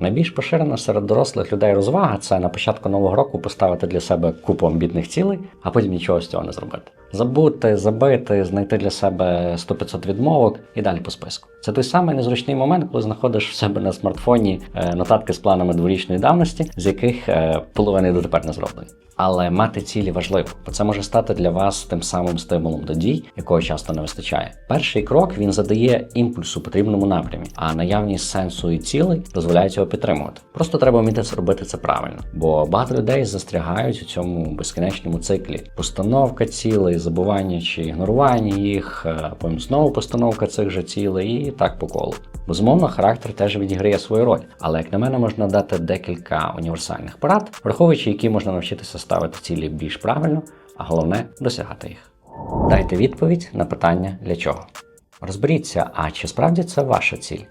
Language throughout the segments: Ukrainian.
Найбільш поширена серед дорослих людей розвага це на початку нового року поставити для себе купу амбітних цілей, а потім нічого з цього не зробити. Забути, забити, знайти для себе 100-500 відмовок і далі по списку. Це той самий незручний момент, коли знаходиш в себе на смартфоні е, нотатки з планами дворічної давності, з яких е, половини дотепер не зроблені. Але мати цілі важливо, бо це може стати для вас тим самим стимулом до дій, якого часто не вистачає. Перший крок він задає імпульс у потрібному напрямі, а наявність сенсу і цілей дозволяє цього підтримувати. Просто треба вміти це робити це правильно, бо багато людей застрягають у цьому безкінечному циклі: постановка цілей, забування чи ігнорування їх, е, потім знову постановка цих же цілей, і так по колу. Безумовно, характер теж відіграє свою роль, але як на мене можна дати декілька універсальних порад, враховуючи, які можна навчитися ставити цілі більш правильно, а головне досягати їх. Дайте відповідь на питання для чого. Розберіться, а чи справді це ваша ціль?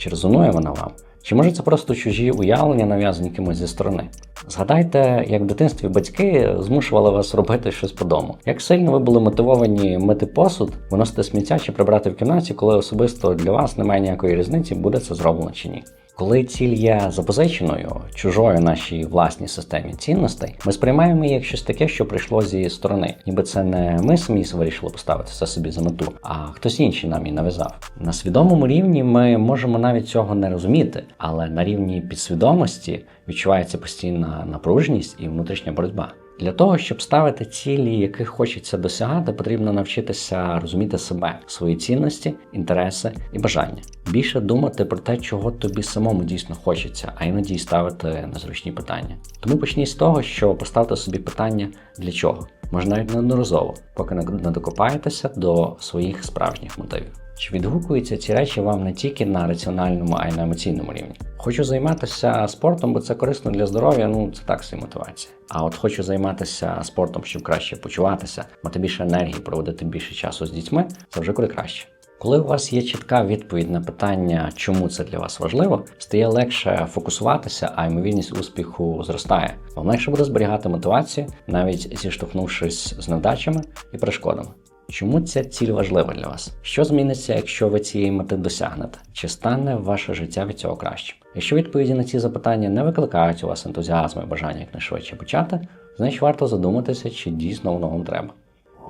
Чи резонує вона вам? Чи може це просто чужі уявлення, нав'язані кимось зі сторони? Згадайте, як в дитинстві батьки змушували вас робити щось по дому. Як сильно ви були мотивовані мити посуд, виносити сміття чи прибрати в кімнаті, коли особисто для вас немає ніякої різниці, буде це зроблено чи ні. Коли ціль є запозиченою, чужою нашій власній системі цінностей, ми сприймаємо її як щось таке, що прийшло зі сторони, ніби це не ми самі вирішили поставити все собі за мету, а хтось інший нам її нав'язав. На свідомому рівні ми можемо навіть цього не розуміти, але на рівні підсвідомості відчувається постійна напруженість і внутрішня боротьба. Для того, щоб ставити цілі, яких хочеться досягати, потрібно навчитися розуміти себе, свої цінності, інтереси і бажання. Більше думати про те, чого тобі самому дійсно хочеться, а іноді й ставити незручні питання. Тому почніть з того, що поставте собі питання для чого, можна навіть неодноразово, поки не докопаєтеся до своїх справжніх мотивів. Чи відгукуються ці речі вам не тільки на раціональному, а й на емоційному рівні? Хочу займатися спортом, бо це корисно для здоров'я. Ну це так собі мотивація. А от хочу займатися спортом, щоб краще почуватися, мати більше енергії, проводити більше часу з дітьми. Це вже куди краще. Коли у вас є чітка відповідь на питання, чому це для вас важливо, стає легше фокусуватися, а ймовірність успіху зростає. Вам легше буде зберігати мотивацію, навіть зіштовхнувшись з невдачами і перешкодами. Чому ця ціль важлива для вас? Що зміниться, якщо ви цієї мети досягнете? Чи стане ваше життя від цього кращим? Якщо відповіді на ці запитання не викликають у вас ентузіазму і бажання якнайшвидше почати, значить варто задуматися, чи дійсно воно вам треба.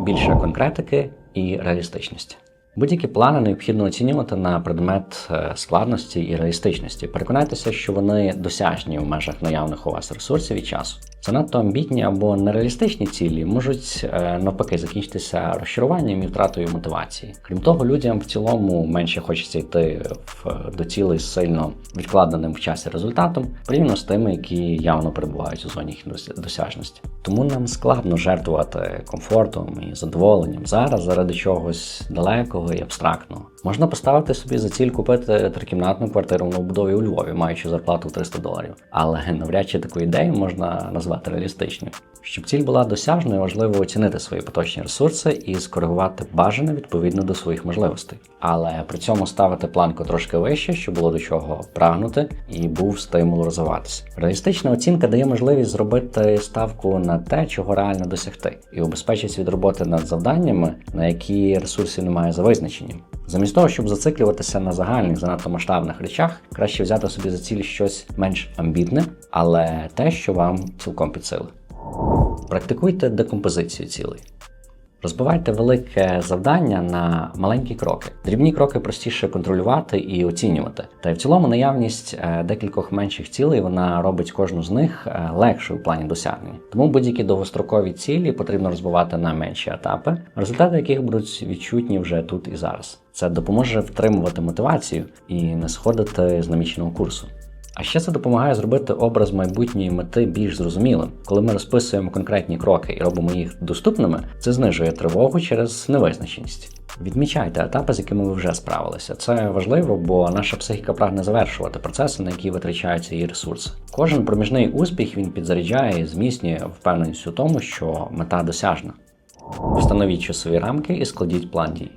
Більше конкретики і реалістичності. Будь-які плани необхідно оцінювати на предмет е, складності і реалістичності. Переконайтеся, що вони досяжні в межах наявних у вас ресурсів і часу. Занадто амбітні або нереалістичні цілі можуть е, навпаки закінчитися розчаруванням і втратою мотивації. Крім того, людям в цілому менше хочеться йти до цілей з сильно відкладеним в часі результатом, порівняно з тими, які явно перебувають у зоні їх досяжності. Тому нам складно жертвувати комфортом і задоволенням зараз заради чогось далекого і абстрактного. Можна поставити собі за ціль купити трикімнатну квартиру в новобудові у Львові, маючи зарплату в 300 доларів. Але навряд чи таку ідею можна назвати реалістичною. Щоб ціль була досяжною, важливо оцінити свої поточні ресурси і скоригувати бажане відповідно до своїх можливостей. Але при цьому ставити планку трошки вище, щоб було до чого прагнути, і був стимул розвиватися. Реалістична оцінка дає можливість зробити ставку на те, чого реально досягти, і убезпечить від роботи над завданнями, на які ресурсів немає за визначенням. Замість того, щоб зациклюватися на загальних, занадто масштабних речах, краще взяти собі за ціль щось менш амбітне, але те, що вам цілком під сили. Практикуйте декомпозицію цілей. Розбивайте велике завдання на маленькі кроки. Дрібні кроки простіше контролювати і оцінювати. Та й в цілому наявність е, декількох менших цілей вона робить кожну з них е, легшою в плані досягнення. Тому будь-які довгострокові цілі потрібно розбивати на менші етапи, результати яких будуть відчутні вже тут і зараз. Це допоможе втримувати мотивацію і не сходити з наміченого курсу. А ще це допомагає зробити образ майбутньої мети більш зрозумілим. Коли ми розписуємо конкретні кроки і робимо їх доступними, це знижує тривогу через невизначеність. Відмічайте етапи, з якими ви вже справилися. Це важливо, бо наша психіка прагне завершувати процеси, на які витрачаються її ресурси. Кожен проміжний успіх він підзаряджає і зміцнює впевненість у тому, що мета досяжна. Встановіть часові рамки і складіть план дій.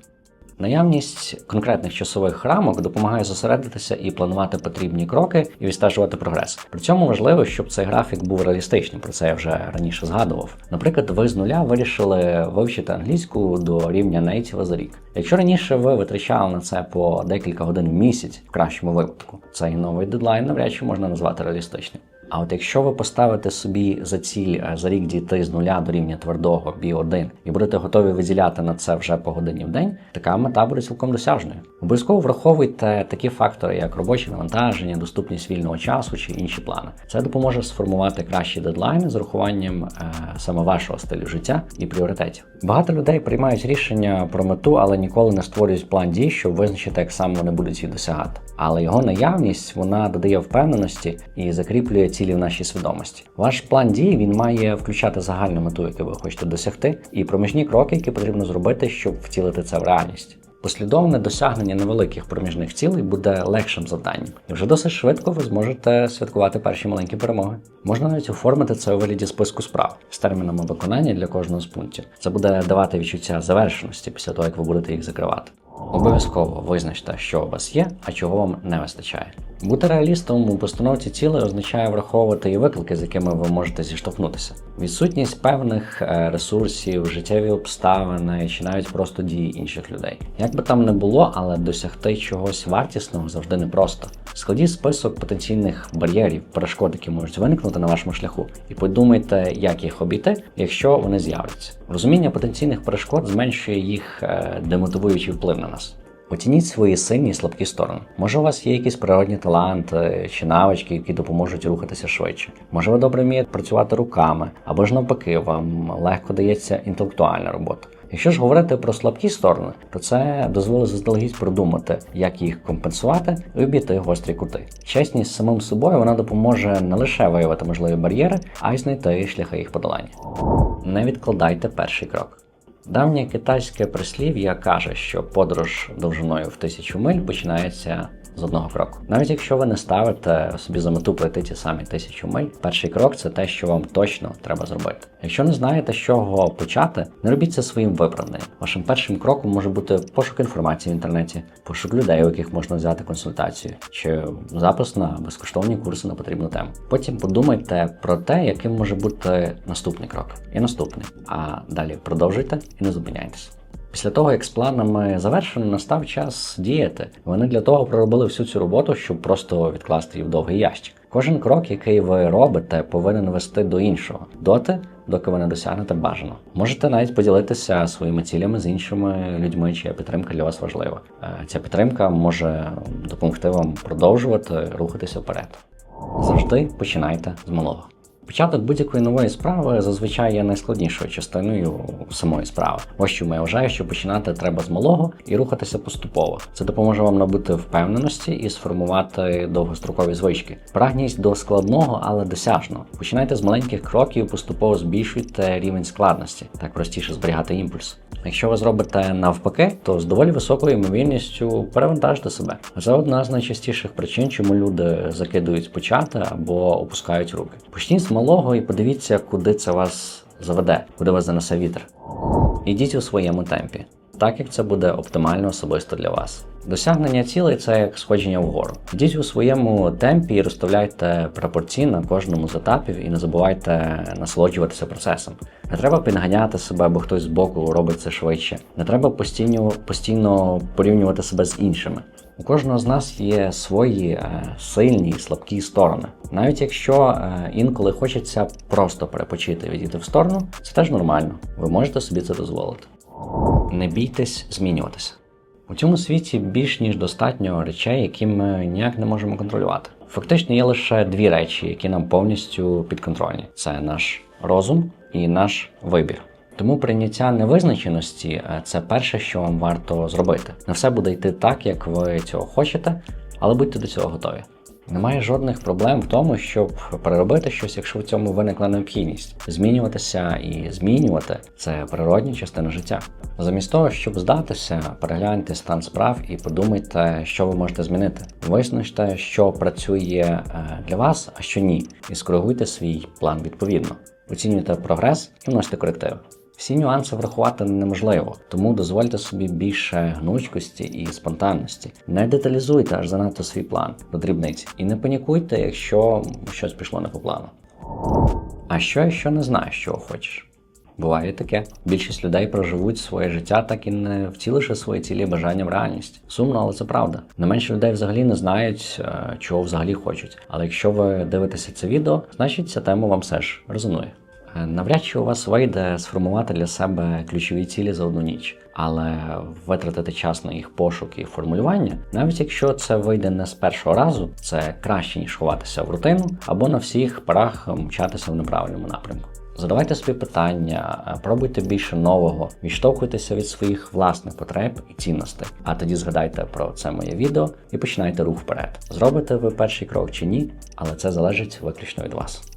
Наявність конкретних часових рамок допомагає зосередитися і планувати потрібні кроки і відстежувати прогрес. При цьому важливо, щоб цей графік був реалістичним. Про це я вже раніше згадував. Наприклад, ви з нуля вирішили вивчити англійську до рівня нейтіва за рік. Якщо раніше ви витрачали на це по декілька годин в місяць, в кращому випадку, цей новий дедлайн навряд чи можна назвати реалістичним. А от якщо ви поставите собі за ціль е, за рік дійти з нуля до рівня твердого B1 і будете готові виділяти на це вже по годині в день, така мета буде цілком досяжною. Обов'язково враховуйте такі фактори, як робочі навантаження, доступність вільного часу чи інші плани. Це допоможе сформувати кращі дедлайни з урахуванням е, саме вашого стилю життя і пріоритетів. Багато людей приймають рішення про мету, але ніколи не створюють план дій, щоб визначити, як саме вони будуть їх досягати. Але його наявність вона додає впевненості і закріплює цілі в нашій свідомості. Ваш план дій він має включати загальну мету, яку ви хочете досягти, і проміжні кроки, які потрібно зробити, щоб втілити це в реальність. Послідовне досягнення невеликих проміжних цілей буде легшим завданням, і вже досить швидко ви зможете святкувати перші маленькі перемоги. Можна навіть оформити це у вигляді списку справ з термінами виконання для кожного з пунктів. Це буде давати відчуття завершеності після того, як ви будете їх закривати. Обов'язково визначте, що у вас є, а чого вам не вистачає. Бути реалістом у постановці цілей означає враховувати і виклики, з якими ви можете зіштовхнутися. Відсутність певних е, ресурсів, життєві обставини чи навіть просто дії інших людей. Як би там не було, але досягти чогось вартісного завжди непросто. Складіть список потенційних бар'єрів, перешкод, які можуть виникнути на вашому шляху, і подумайте, як їх обійти, якщо вони з'являться. Розуміння потенційних перешкод зменшує їх е, демотивуючий вплив на нас. Оцініть свої сильні і слабкі сторони. Може, у вас є якісь природні таланти чи навички, які допоможуть рухатися швидше. Може, ви добре вмієте працювати руками, або ж навпаки, вам легко дається інтелектуальна робота. Якщо ж говорити про слабкі сторони, то це дозволить заздалегідь продумати, як їх компенсувати і обійти гострі кути. Чесність з самим собою вона допоможе не лише виявити можливі бар'єри, а й знайти шляхи їх подолання. Не відкладайте перший крок. Давнє китайське прислів'я каже, що подорож довжиною в тисячу миль починається з одного кроку. Навіть якщо ви не ставите собі за мету пройти ті самі тисячу миль, перший крок це те, що вам точно треба зробити. Якщо не знаєте, з чого почати, не робіть це своїм виправданням. Вашим першим кроком може бути пошук інформації в інтернеті, пошук людей, у яких можна взяти консультацію, чи запис на безкоштовні курси на потрібну тему. Потім подумайте про те, яким може бути наступний крок, і наступний. А далі продовжуйте і не зупиняйтесь. Після того, як з планами завершено, настав час діяти. Вони для того проробили всю цю роботу, щоб просто відкласти її в довгий ящик. Кожен крок, який ви робите, повинен вести до іншого, доти, доки ви не досягнете бажано. Можете навіть поділитися своїми цілями з іншими людьми, чия підтримка для вас важлива. Е, Ця підтримка може допомогти вам продовжувати рухатися вперед. Завжди починайте з малого. Початок будь-якої нової справи зазвичай є найскладнішою частиною самої справи. Ось чому я вважаю, що починати треба з малого і рухатися поступово. Це допоможе вам набути впевненості і сформувати довгострокові звички. Прагність до складного, але досяжного. Починайте з маленьких кроків, поступово збільшуйте рівень складності, так простіше зберігати імпульс. Якщо ви зробите навпаки, то з доволі високою ймовірністю перевантажте себе. Це одна з найчастіших причин, чому люди закидують почати або опускають руки. Почніть з малого і подивіться, куди це вас заведе, куди вас занесе вітер. Ідіть у своєму темпі, так як це буде оптимально особисто для вас. Досягнення цілей це як сходження вгору. Йдіть у своєму темпі і розставляйте пропорції на кожному з етапів і не забувайте насолоджуватися процесом. Не треба підганяти себе, бо хтось збоку робить це швидше. Не треба постійно, постійно порівнювати себе з іншими. У кожного з нас є свої е, сильні і слабкі сторони. Навіть якщо е, інколи хочеться просто перепочити відійти в сторону, це теж нормально. Ви можете собі це дозволити. Не бійтесь змінюватися. У цьому світі більш ніж достатньо речей, які ми ніяк не можемо контролювати. Фактично є лише дві речі, які нам повністю підконтрольні: це наш розум і наш вибір. Тому прийняття невизначеності е, це перше, що вам варто зробити. Не все буде йти так, як ви цього хочете, але будьте до цього готові. Немає жодних проблем в тому, щоб переробити щось, якщо в цьому виникла необхідність. Змінюватися і змінювати це природня частина життя. Замість того, щоб здатися, перегляньте стан справ і подумайте, що ви можете змінити. Визначте, що працює е, для вас, а що ні, і скоригуйте свій план відповідно. Оцінюйте прогрес і вносите корективи. Всі нюанси врахувати неможливо, тому дозвольте собі більше гнучкості і спонтанності. Не деталізуйте аж занадто свій план до дрібниць і не панікуйте, якщо щось пішло не по плану. А що, якщо не знаєш, чого хочеш? Буває таке. Більшість людей проживуть своє життя, так і не втіливши свої цілі бажання в реальність. Сумно, але це правда. Не менше людей взагалі не знають, е, чого взагалі хочуть. Але якщо ви дивитеся це відео, значить ця тема вам все ж резонує. Е, Навряд чи у вас вийде сформувати для себе ключові цілі за одну ніч, але витратити час на їх пошук і формулювання, навіть якщо це вийде не з першого разу, це краще ніж ховатися в рутину або на всіх парах мчатися в неправильному напрямку. Задавайте собі питання, е, пробуйте більше нового, відштовхуйтеся від своїх власних потреб і цінностей. А тоді згадайте про це моє відео і починайте рух вперед. Зробите ви перший крок чи ні, але це залежить виключно від вас.